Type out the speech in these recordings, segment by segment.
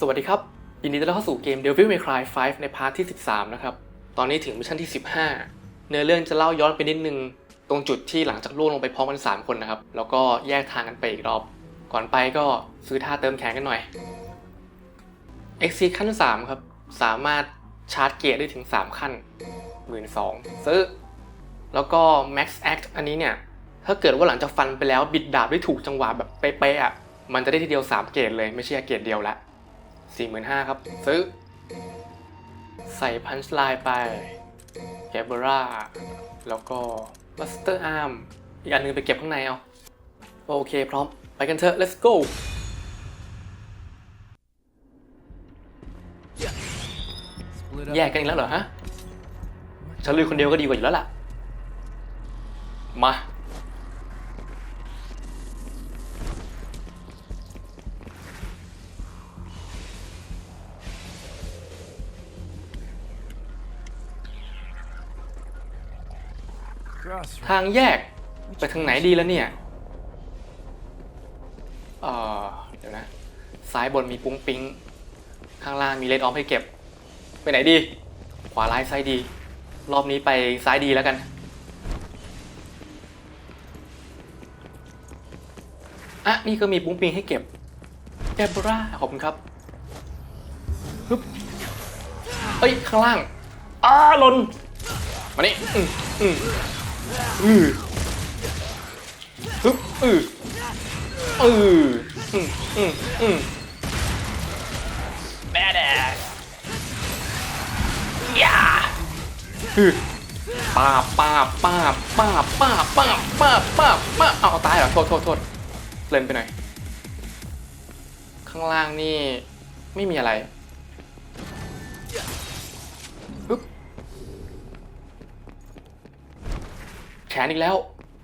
สวัสดีครับ ยินดีต้อนรับเข้าสู่เกม Devil May Cry 5 ในพาร์ทที่ 13 นะครับ ตอนนี้ถึงมิชชั่นที่ 15 เนื้อเรื่องจะเล่าย้อนไปนิดนึง ตรงจุดที่หลังจากล่วงลงไปพร้อมกัน 3 คนนะครับ แล้วก็แยกทางกันไปอีกรอบ ก่อนไปก็ซื้อท่าเติมแข็งกันหน่อย XC ขั้น 3 ครับ สามารถชาร์จเกียร์ได้ถึง 3 ขั้น 12,000ซื้อ แล้วก็ Max Act อันนี้เนี่ย ถ้าเกิดว่าหลังจากฟันไปแล้วบิดดาบได้ถูกจังหวะแบบเป๊ะๆอะ มันจะได้ทีเดียว 3 เกรดเลยไม่ใช่เกรดเดียวละ 45,000ครับ ซื้อ ใส่พันช์ไลน์ไปแกเบราแล้วก็บัสเตอร์อาร์มอีกอันหนึงไปเก็บข้างในเอา โอเคพร้อม ไปกันเถอะ let's go แยกกันอีกแล้วเหรอฮะ ฉันลุยคนเดียวก็ดีกว่าอยู่แล้วล่ะ มา ทางแยกไปทางไหนดีแล้วเนี่ยเออเดี๋ยวนะ ซ้ายบนมีปุ้งปิ้ง ข้างล่างมีเลดออฟให้เก็บ ไปไหนดี ขวาร้ายซ้ายดี รอบนี้ไปซ้ายดีแล้วกัน อะ นี่ก็มีปุ้งปิ้งให้เก็บแกบราขอบคุณครับฮึบเอ้ย ข้างล่าง อ้าลนมานี่อืมอืม อือฮึบอืออืออืมอืมอืมแบดแดยาฮึป้าบป้าบป้าบป้าบป้าบป้าบป้าบป้าบป้าบเอาเอาตายเหรอโทษโทษโทษเล่นไปหน่อย ข้างล่างนี่ไม่มีอะไร นอีกแล้ว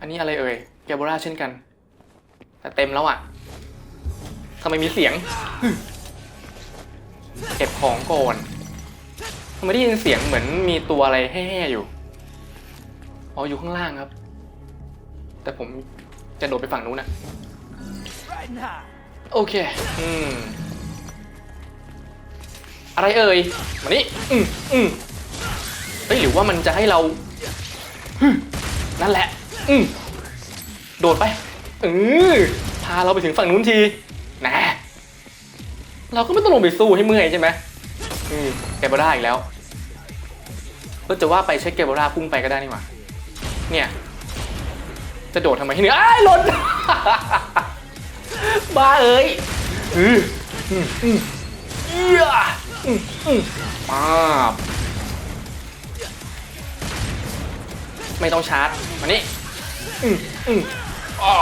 อันนี้อะไรเอ่ย แกโบราเช่นกัน แต่เต็มแล้วอะทำไมมีเสียง เก็บของก่อนทำไมได้ยินเสียงเหมือนมีตัวอะไรแห่ๆอยู่อ๋ออยู่ข้างล่างครับ แต่ผมจะโดดไปฝั่งนู้นนะโอเค อืม อะไรเอ่ยมานี่อืมอืมเฮ้ยหรือว่ามันจะให้เรา นั่นแหละ อืมโดดไปเออพาเราไปถึงฝั่งนู้นทีนะเราก็ไม่ต้องลงไปสู้ให้เมื่อยใช่ไหมอืมแกเบราอีกแล้วก็จะว่าไปใช้แกเบราพุ่งไปก็ได้นี่หว่าเนี่ย จะโดดทำไมที่เหนืออ้ายหล่นบ้าเอ้ยอืออืมอืมเอี้ยอืมอืมป้า ไม่ต้องชาร์จมานี่อืมอืมอ๋อ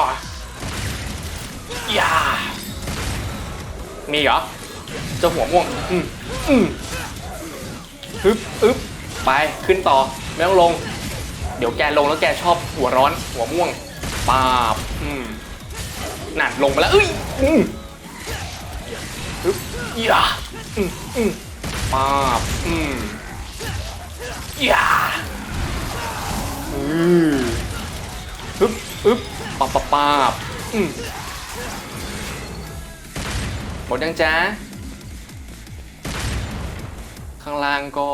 ยามีเหรอเจ้าหัวม่วงอืมอืมฮึบอึบไปขึ้นต่อไม่ต้องลง เดี๋ยวแกลงแล้วแกชอบหัวร้อนหัวม่วงปาบอืมนั่นลงไปแล้วเอ้ยอืมฮึบยาอืมอืมปาบอืมยา อืออึ๊บอึ๊บปับปับปับอืมหมดยังจ้าข้างล่างก็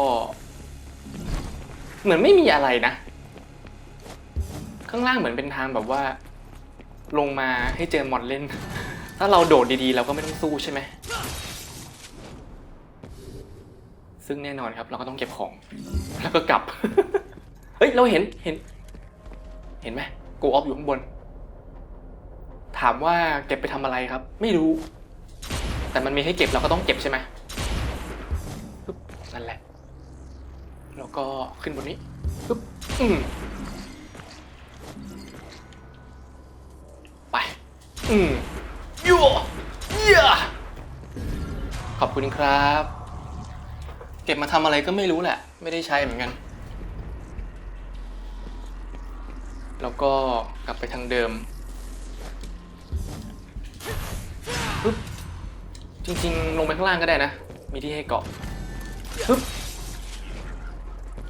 เหมือนไม่มีอะไรนะ ข้างล่างเหมือนเป็นทางแบบว่า ลงมาให้เจอมอนเล่น ถ้าเราโดดดีๆ เราก็ไม่ต้องสู้ใช่ไหมซึ่งแน่นอนครับ เราก็ต้องเก็บของ แล้วก็กลับ เฮ้ยเราเห็นเห็น เห็นไหมโกออฟอยู่ข้างบน ถามว่าเก็บไปทำอะไรครับ ไม่รู้ แต่มันมีให้เก็บเราก็ต้องเก็บใช่ไหมปึ๊บนั่นแหละ แล้วก็ขึ้นบนนี้ปึ๊บอืมไป อืมยั่วเยี่ยขอบคุณครับ เก็บมาทำอะไรก็ไม่รู้แหละ ไม่ได้ใช้เหมือนกัน แล้วก็กลับไปทางเดิมปึ๊บจริงๆ ลงไปข้างล่างก็ได้นะ มีที่ให้เกาะปึ๊บ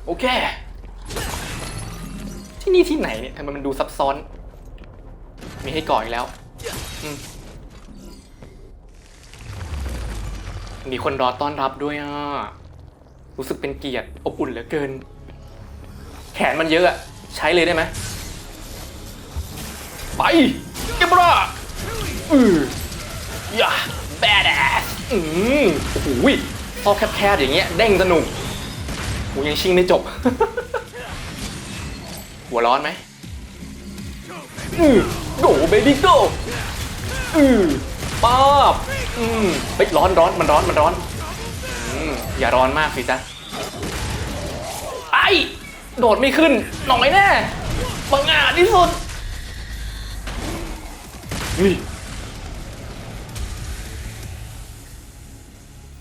โอเค ที่นี่ที่ไหนเนี่ยทำไมมันดูซับซ้อน มีให้เกาะอีกแล้วอืมมีคนรอต้อนรับด้วยอะ รู้สึกเป็นเกียรติอบอุ่นเหลือเกิน แขนมันเยอะอะ ใช้เลยได้ไหม ไปเกบราอือย่าแบดแอสอืมโอ้โหพอแคบๆอย่างเงี้ยเด้งสนุกกูยังชิงไม่จบ หัวร้อนไหมอือโกเบบี้โกอือป๊าบอืมเฮ้ยร้อนร้อนมันร้อนมันร้อนอืมอย่าร้อนมากสิจ๊ะไอโดดไม่ขึ้นหน่อยแน่บังอาจที่สุด นี่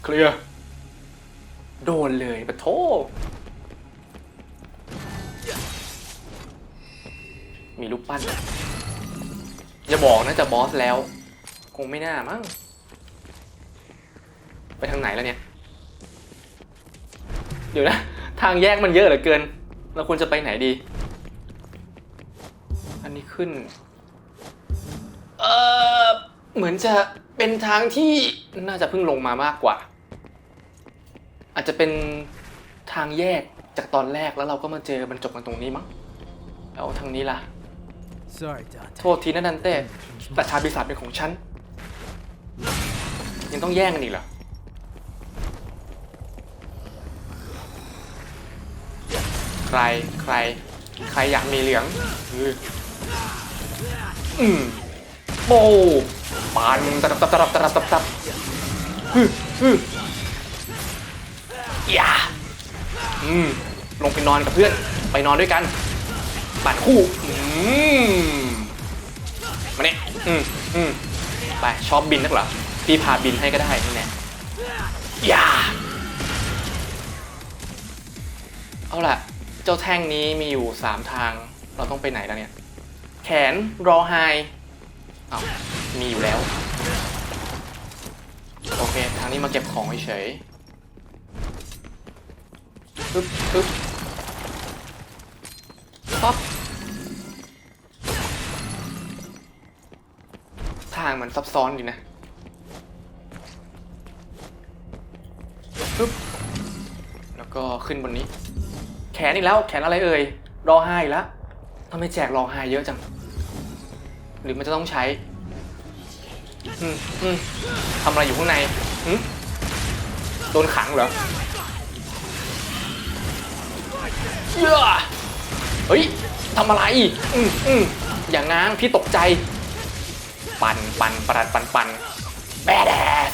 เคลียร์โดนเลยปะโทมีรูปปั้นอย่าบอกนะจะบอสแล้ว คงไม่น่ามั้งไปทางไหนแล้วเนี่ย เดี๋ยวนะ ทางแยกมันเยอะเหลือเกิน เราควรจะไปไหนดี อันนี้ขึ้น เออเหมือนจะเป็นทางที่น่าจะเพิ่งลงมามากกว่า อาจจะเป็นทางแยกจากตอนแรกแล้วเราก็มาเจอบรรจบกันตรงนี้มั้งแล้วทางนี้ล่ะ Sorry, Dante. โทษทีนะนันเต้แต่ชาปีศาจเป็นของฉัน ยังต้องแย่งกันอีกเหรอ ใคร ใคร ใครอยากมีเหลือง อืออืม โบปานตับตับตับตับตับตับฮึฮึอย่าอืมลงไปนอนกับเพื่อน ไปนอนด้วยกันปั่นคู่อืมมาเนี่ยอืมอืมไปชอบบินนักเหรอพี่พาบินให้ก็ได้นี่แน่อย่าเอาล่ะ เจ้าแท่งนี้มีอยู่สามทาง เราต้องไปไหนแล้วเนี่ย แขนรอไฮ อ้าวมีอยู่แล้ว โอเค ทางนี้มาเก็บของเฉยปึ๊บปึ๊บป๊อปทางมันซับซ้อนดีนะปึ๊บแล้วก็ขึ้นบนนี้ แขนอีกแล้ว แขนอะไรเอ่ย รอไฮอีกแล้วทำไมแจกรอไฮเยอะจัง หรือมันจะต้องใช้อืมอืมทำอะไรอยู่ข้างในหึโดนขังเหรอเย้อเฮ้ยทำอะไรอืมอืมอย่างง้างพี่ตกใจ ปันปันปรัดปันปันแบดแดส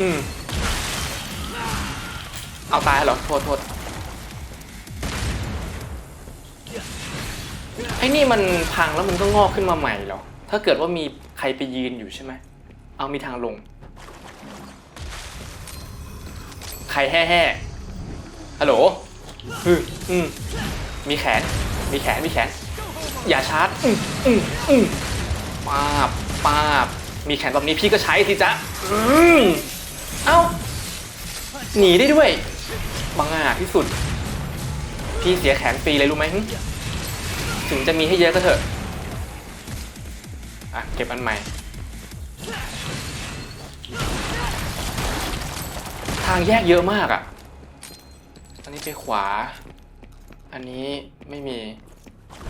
อืมเอาตายเหรอ โทษโทษไอ้นี่มันพังแล้วมันก็งอกขึ้นมาใหม่เหรอ ถ้าเกิดว่ามีใครไปยืนอยู่ใช่ไหม เอามีทางลง ใครแห่แห่ฮัลโหลอืมอืมมีแขน มีแขน มีแขน อย่าชาร์จ อืมอืมอืมปาบปาบ มีแขนแบบนี้พี่ก็ใช้สิจ๊ะ อืมเอ้า หนีได้ด้วย บังอาจที่สุด พี่เสียแขนฟรีเลยรู้ไหม ถึงจะมีให้เยอะก็เถอะ อะ เก็บอันใหม่ ทางแยกเยอะมากอะ อันนี้ไปขวา อันนี้ไม่มี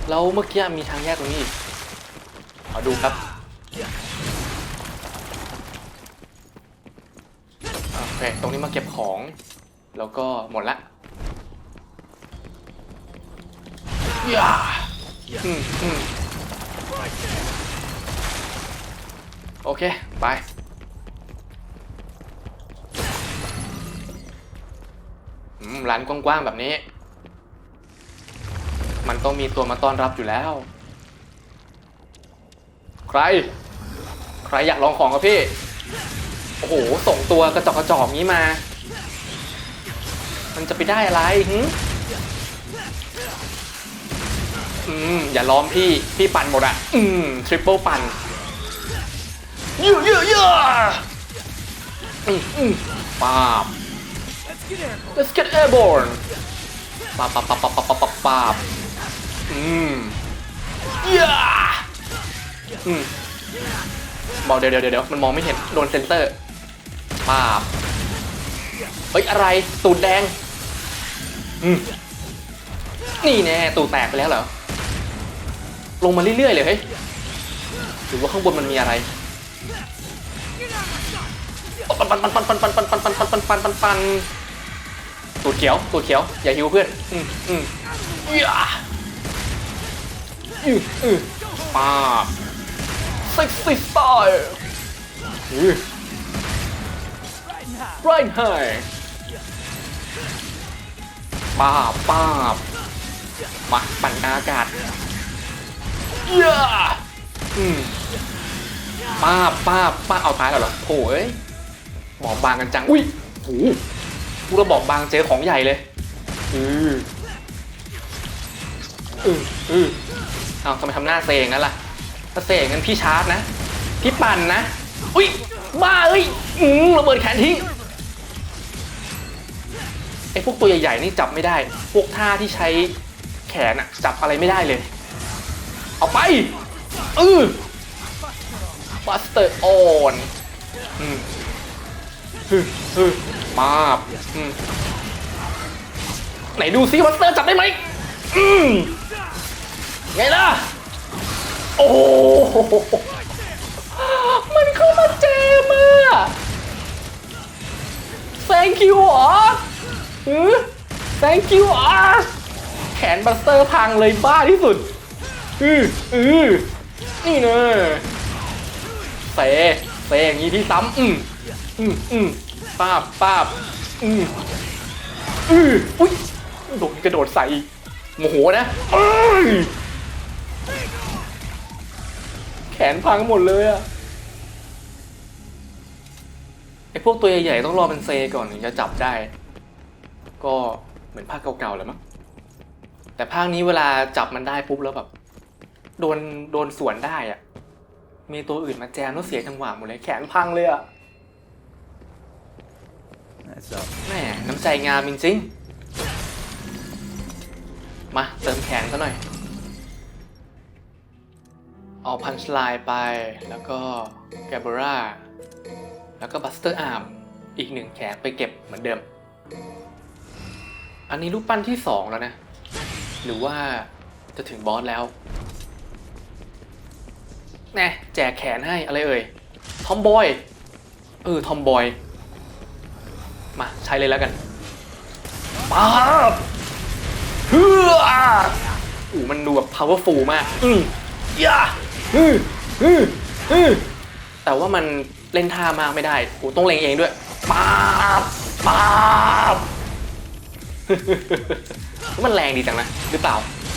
แล้วเมื่อกี้มีทางแยกตรงนี้อีกขอดูครับโอเคตรงนี้มาเก็บของ แล้วก็หมดละย่าอืมอืม โอเค ไป อืมร้านกว้างๆแบบนี้ มันต้องมีตัวมาต้อนรับอยู่แล้ว ใคร ใครอยากลองของกับพี่ โอ้โห ส่งตัวกระจอกกระจอกนี้มา มันจะไปได้อะไรหึอืม อย่าล้อมพี่ พี่ปั่นหมดอะอืม ทริปเปิลปั่น ยูยูยูปาบ let's get airborne ปาบปาบปาบปาบปาบปาบปาบอืมย่าอืมบอกเดี๋ยวเดี๋ยวเดี๋ยวมันมองไม่เห็นโดนเซนเตอร์ปาบเฮ้ยอะไรตูดแดง อืมนี่แน่ตูดแตกไปแล้วเหรอลงมาเรื่อยๆเลยเฮ้ยหรือว่าข้างบนมันมีอะไร ปันปันปันปันปันปันปันปันปันปันปันปันปันปันตูดเขียวตูดเขียวอย่าหิวเพื่อนอืมอืมย่าอืออือป้าเซ็กซี่สไตล์อือ right high ป้าป้าบมาปั่นอากาศย่าอืมป้าป้าป้าเอาตายแล้วเหรอโอ้ย บอบบางกันจัง อุ้ยโอ้กูระบอบบางเจอของใหญ่เลย อืออืออือเอาทำไมทำหน้าเซงนั่นล่ะ ถ้าเซงงั้นพี่ชาร์จนะ พี่ปั่นนะ อุ้ยบ้าเอ้ยอืมระเบิดแขนทิ้งไอ้พวกตัวใหญ่ๆนี่จับไม่ได้ พวกท่าที่ใช้แขนอะจับอะไรไม่ได้เลย เอาไป อือบัสเตอร์ออน อืม ฮึฮึมาบไหนดูซิบัสเตอร์จับได้ไหมอืมไงล่ะ โอ้โหมันเข้ามาเจมอะ thank you หรออือ thank you อะแขนบัสเตอร์พังเลยบ้าที่สุด อืออือนี่เนอะเซเซอย่างนี้ที่ซ้ำอืม อืมอืมป้าบป้าบอืมอืออุ้ยโดนกระโดดใส่อีกโมโหนะแขนพังหมดเลยอะไอพวกตัวใหญ่ๆต้องรอเป็นเซก่อนถึงจะจับได้ ก็เหมือนภาคเก่าๆแหละมั้งแต่ภาคนี้เวลาจับมันได้ปุ๊บแล้วแบบ โดนโดนสวนได้อะมีตัวอื่นมาแจมแล้วเสียจังหวะหมดเลยแขนพังเลยอะ แม่น้ำใจงามจริงๆ มาเติมแขนซะหน่อย เอาพันช์ไลน์ไป แล้วก็แกบราแล้วก็บัสเตอร์อาร์ม อีกหนึ่งแขนไปเก็บเหมือนเดิม อันนี้รูปปั้นที่สองแล้วนะ หรือว่าจะถึงบอสแล้วแน่แจกแขนให้อะไรเอ่ย ทอมบอย เออ ทอมบอย มาใช้เลยแล้วกันป๊าบเฮืออู้มันดูแบบ powerful มาก อือย่าอืออืออือแต่ว่ามันเล่นท่ามากไม่ได้โอ้ต้องเล็งเองด้วยป๊าบป๊าบมันแรงดีจังนะ หรือเปล่า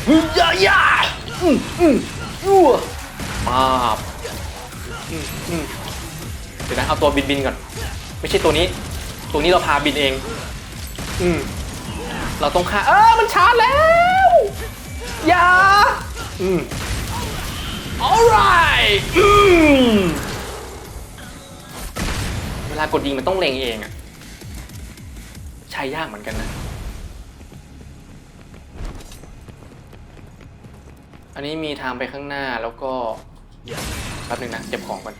ฮึย่าย่าอืมอืมยั่วป๊าบอืมอืมเดี๋ยวนะเอาตัวบินบินๆก่อน ไม่ใช่ตัวนี้ ตัวนี้เราพาบินเอง อืมเราต้องฆ่าเออมันชาร์จแล้ว อย่า อืม alright อืม เวลากดยิงมันต้องเล็งเองอะใช้ยากเหมือนกันนะ อันนี้มีทางไปข้างหน้าแล้วก็แป๊บหนึงนะเก็บของก่อน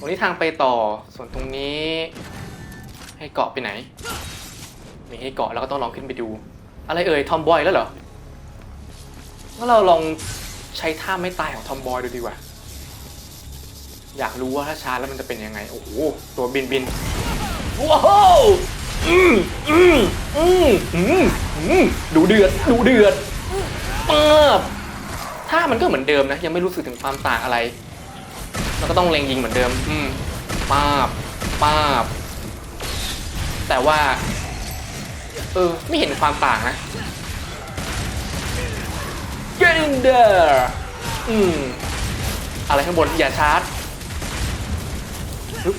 ตรงนี้ทางไปต่อ ส่วนตรงนี้ ให้เกาะไปไหน มีให้เกาะแล้วก็ต้องลองขึ้นไปดู อะไรเอ่ยทอมบอยแล้วเหรองั้นเราลองใช้ท่าไม่ตายของทอมบอยดูดีกว่า อยากรู้ว่าถ้าชาร์จแล้วมันจะเป็นยังไง โอ้โห ตัวบินบินว้าวอืมอืมอืมอืมอืมดูเดือด ดูเดือดป๊าบท่ามันก็เหมือนเดิมนะ ยังไม่รู้สึกถึงความต่างอะไร แล้วก็ต้องเล็งยิงเหมือนเดิม อืมป้าบป้าบ แต่ว่า เออ ไม่เห็นความต่างนะ Get in there อืม อะไรข้างบน อย่าชาร์จฮึบ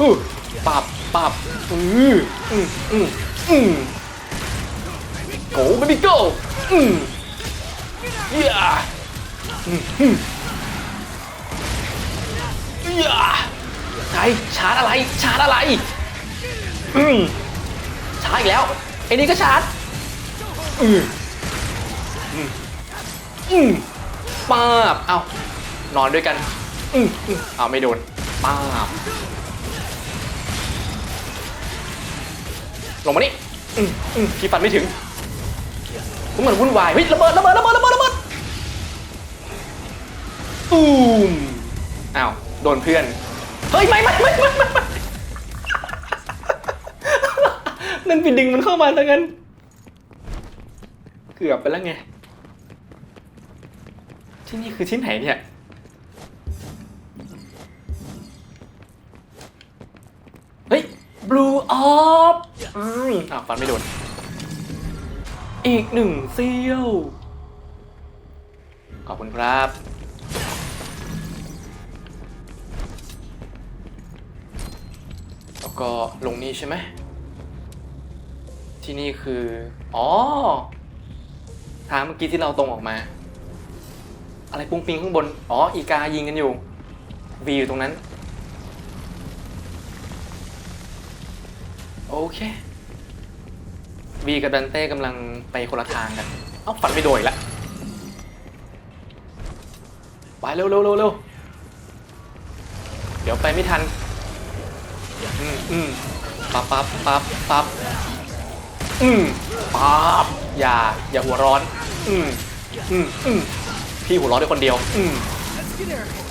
ฮึบปับปับอืออืมอืมอืม go baby go อืม yeah อืมอืมอย่า ใช่ชาร์จอะไร ชาร์จอะไร อืมชาร์จอีกแล้วไอ้นี่ก็ชาร์จ อืมอืมอืมป้าบเอานอนด้วยกัน อืมอืมเอาไม่โดนป้าบลงมานี่อืมอืมพี่ปันไม่ถึงผมเหมือนวุ่นวายเฮ้ยระเบิดระเบิดระเบิดระเบิดระเบิดตูมอ้าว โดนเพื่อน เฮ้ยไม่ไม่ไม่ไม่ไม่ไม่นั่นไปดึงมันเข้ามาซะงั้น เกือบไปแล้วไง ที่นี่คือที่ไหนเนี่ย เฮ้ย blue off อืมอะฟันไม่โดน อีกหนึ่งเซี่ยว ขอบคุณครับ ก็ลงนี่ใช่ไหม ที่นี่คือ อ๋อ ทางเมื่อกี้ที่เราตรงออกมา อะไรปุ้งปิงข้างบน อ๋อ อีกายิงกันอยู่วีอยู่ตรงนั้น โอเควีกับดันเต้กำลังไปคนละทางกัน เอ้าฝันไม่โดนอีกแล้วไปเร็วเร็วเร็วเร็วเดี๋ยวไปไม่ทัน อืมอืมปั๊บปั๊บปั๊บปั๊บอืมปั๊บอย่าอย่าหัวร้อน อืมอืมอืมพี่หัวร้อนด้วยคนเดียว อืม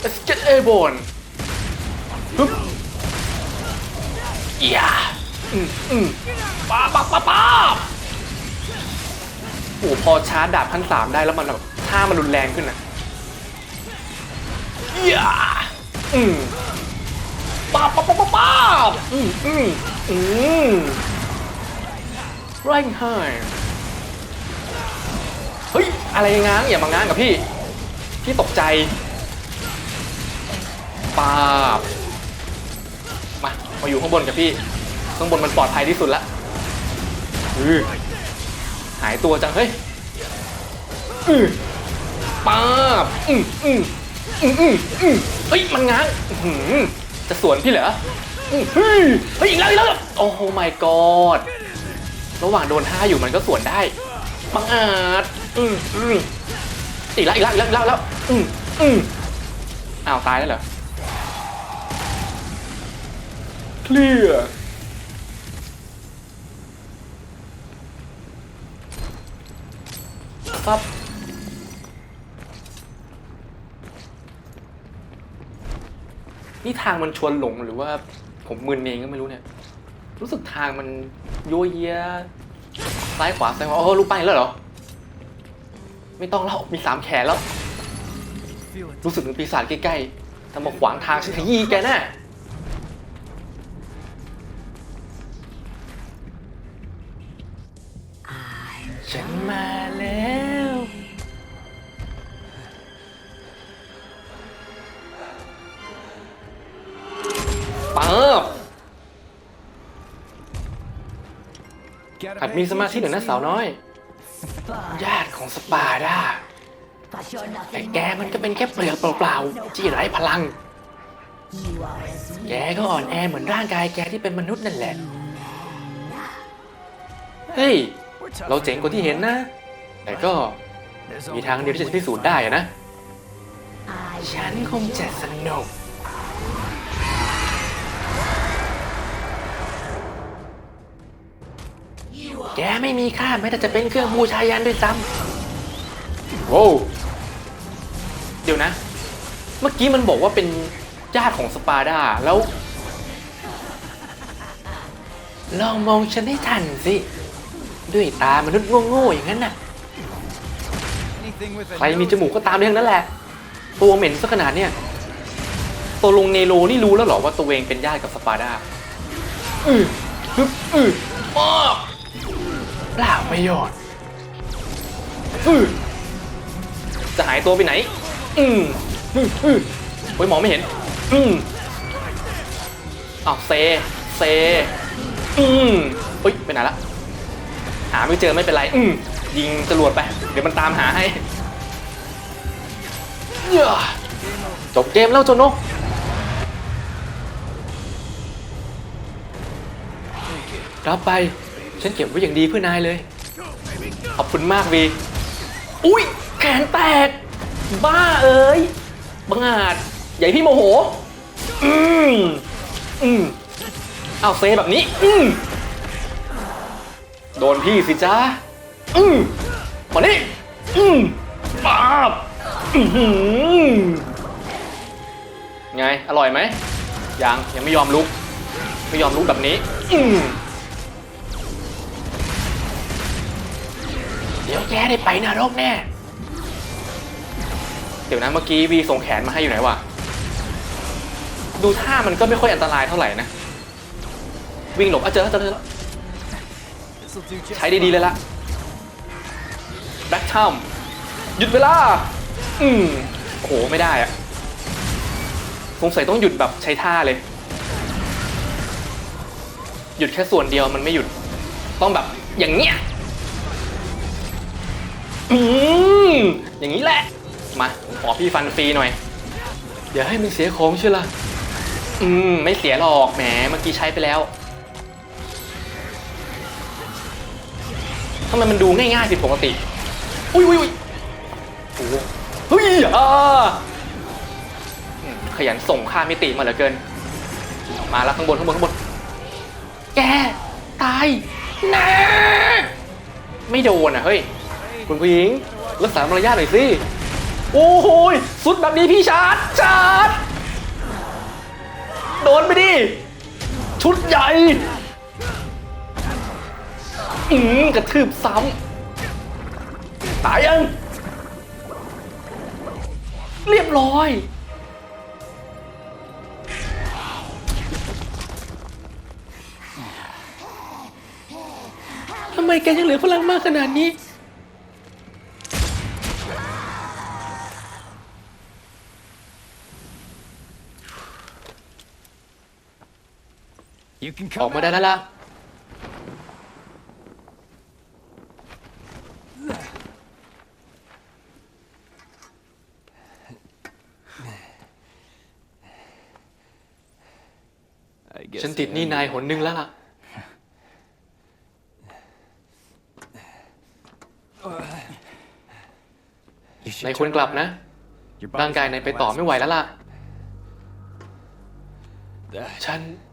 Let's get airborne ฮึบอย่าอืมอืมป้าบป้าบป้าบป้าบโอ้โหพอชาร์จดาบพันสามได้แล้วมันแบบท่ามันรุนแรงขึ้นนะอย่าอืม ป้าป้าป้าป้าป้าอืมอืมอืมไรไห้เฮ้ย อะไรง้างอย่ามาง้างกับพี่ พี่ตกใจป้าบมามาอยู่ข้างบนกับพี่ ข้างบนมันปลอดภัยที่สุดละอือหายตัวจัง เฮ้ยอือป้าบอืมอืมอืมอืมอืมเฮ้ย มันง้าง อือ จะสวนพี่เหรออื้อเฮ้ยเฮ้ยอีกแล้วอีกแล้วโอ้โห my god ระหว่างโดนท่าอยู่มันก็สวนได้บังอาจอืมอืมอีกแล้วอีกแล้วอีกแล้วอีกแล้วอีกแล้วอืมอืมอ้าวตายแล้วเหรอเคลียร์ครับ นี่ทางมันชวนหลงหรือว่าผมมึนเองก็ไม่รู้เนี่ย รู้สึกทางมันโยเยซ้ายขวาซ้ายขวาโอ้รู้ไปแล้วเหรอ ไม่ต้องแล้วมีสามแขนแล้ว รู้สึกถึงปีศาจใกล้ๆทำมาขวางทางฉันขยี้แกแน่ ปั๊บหัดมีสมาธิหน่อยนะสาวน้อย ญาติของสปาร์ดาแต่แกมันก็เป็นแค่เปลือกเปล่าๆที่ไร้พลัง แกก็อ่อนแอเหมือนร่างกายแกที่เป็นมนุษย์นั่นแหละ เฮ้ย เราเจ๋งกว่าที่เห็นนะ แต่ก็มีทางเดียวที่จะพิสูจน์ได้อะนะ ฉันคงจะสนุก แกไม่มีค่าแม้แต่จะเป็นเครื่องบูชายันด้วยซ้ำโว้วเดี๋ยวนะ เมื่อกี้มันบอกว่าเป็นญาติของสปาร์ดาแล้ว ลองมองฉันให้ทันสิ ด้วยตามนุษย์โง่ๆอย่างนั้นน่ะ ใครมีจมูกก็ตามเรื่องนั้นแหละ ตัวเหม็นซะขนาดเนี้ยตัวลงเนโรนี่รู้แล้วเหรอว่าตัวเองเป็นญาติกับสปาร์ดาอือฮึบอือมอบ เปล่าประโยชน์อือจะหายตัวไปไหน อืมอืออือโอ้ยมองไม่เห็น อืมอ้าวเซ เซ อืมเฮ้ยไปไหนละ หาไม่เจอไม่เป็นไร อืมยิงจรวดไป เดี๋ยวมันตามหาให้เหี้ยจบเกมแล้วโจโนรับไป ฉันเก็บไว้อย่างดีเพื่อนายเลย ขอบคุณมากวีอุ้ยแขนแตก บ้าเอ้ยบังอาจใหญ่พี่โมโห อืมอืมเอาเซแบบนี้ อืมโดนพี่สิจ้าอืมมานี่อืมป้าบอื้อหือไง อร่อยไหมยังยังไม่ยอมลุก ไม่ยอมลุกแบบนี้ อืม เดี๋ยวแกได้ไปนรกแน่ เดี๋ยวนะเมื่อกี้วีส่งแขนมาให้อยู่ไหนวะ ดูท่ามันก็ไม่ค่อยอันตรายเท่าไหร่นะ วิ่งหลบอะเจอแล้วเจอแล้วเจอแล้ว This'll do just ใช้ดีๆเลยละแบ็คทัมหยุดเวลา อืมโอ้โหไม่ได้อะสงสัยต้องหยุดแบบใช้ท่าเลย หยุดแค่ส่วนเดียวมันไม่หยุด ต้องแบบอย่างเงี้ย อืมอย่างนี้แหละ มาขอพี่ฟันฟรีหน่อยอย่าให้มันเสียของเชียวล่ะ อืม ไม่เสียหรอกแหม เมื่อกี้ใช้ไปแล้วทำไมมันดูง่ายๆผิดปกติ อุ้ยอุ้ยอุ้ยโอ้เฮ้ยอ่าขยันส่งค่ามิติมาเหลือเกิน มาแล้วข้างบนข้างบนข้างบน แก ตายแน่ไม่โดนอะ เฮ้ย คุณผู้หญิงรักษามารยาทหน่อยสิ โอ้โหยสุดแบบนี้พี่ชาร์จชาร์จโดนไปดิ ชุดใหญ่ อืมกระทืบซ้ำ ตายยัง เรียบร้อย ทำไมแกยังเหลือพลังมากขนาดนี้ ออก come มาได้ out. แล้วล่ะ I guess ฉันติดหนี่นายหนหนึ่งแล้วล่ะ You should นายควร turn กลับ around. นะ Your ร่าง body's กาย not นายไป gonna ต่อ last ไม่ไหวแล้วล่ะ That ฉัน I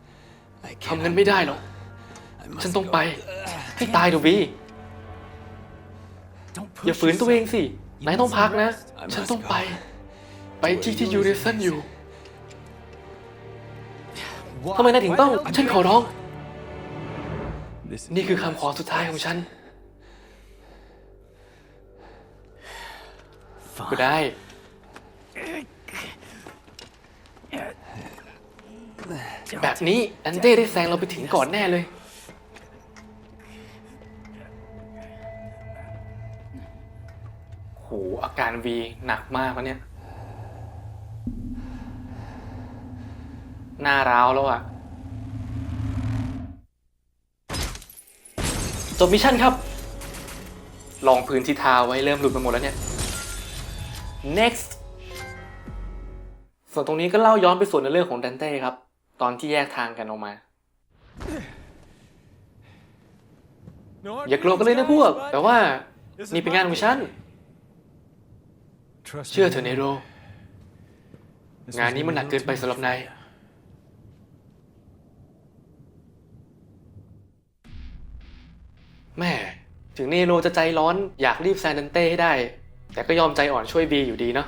ทำ cannot งั้นไม่ได้หรอก I must ฉันต้อง go. ไป ให้ตายเถอะวี Don't push อย่าฝืนตัวเอง yourself. สิ นายต้องพักนะ ฉันต้องไป ไปที่ที่ยูเรซันอยู่ Why? ทำไมนายถึงต้อง Why? ฉันขอร้อง This is นี่คือ my คำขอสุดท้ายของฉัน Fine. ก็ได้ แบบนี้อันเต้ได้แซงเราไปถึงก่อนแน่เลย โห อาการวีหนักมากแล้วเนี่ย หน้าร้าวแล้วอะจบมิชชั่นครับ ลองพื้นที่ทาไว้เริ่มหลุดไปหมดแล้วเนี่ย next ส่วนตรงนี้ก็เล่าย้อนไปส่วนในเรื่องของดันเต้ครับ ตอนที่แยกทางกันออกมา อย่าโกรธกันเลยนะพวก แต่ว่านี่เป็นงานของฉัน Trust เชื่อ me, เถอะเนโร This งาน was นี้มันหนัก never เกินไป too สำหรับ much นาย for you. แม่ ถึงเนโรจะใจร้อนอยากรีบแซนดันเต้ให้ได้ แต่ก็ยอมใจอ่อนช่วยบีอยู่ดีเนาะ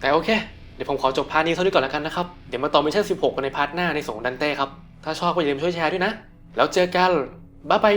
แต่โอเค เดี๋ยวผมขอจบพาร์ทนี้เท่านี้ก่อนแล้วกันนะครับ เดี๋ยวมาต่อมิชชั่น 16 กันในพาร์ทหน้าในส่งดันเต้ครับ ถ้าชอบก็อย่าลืมช่วยแชร์ด้วยนะ แล้วเจอกัน บ๊ายบาย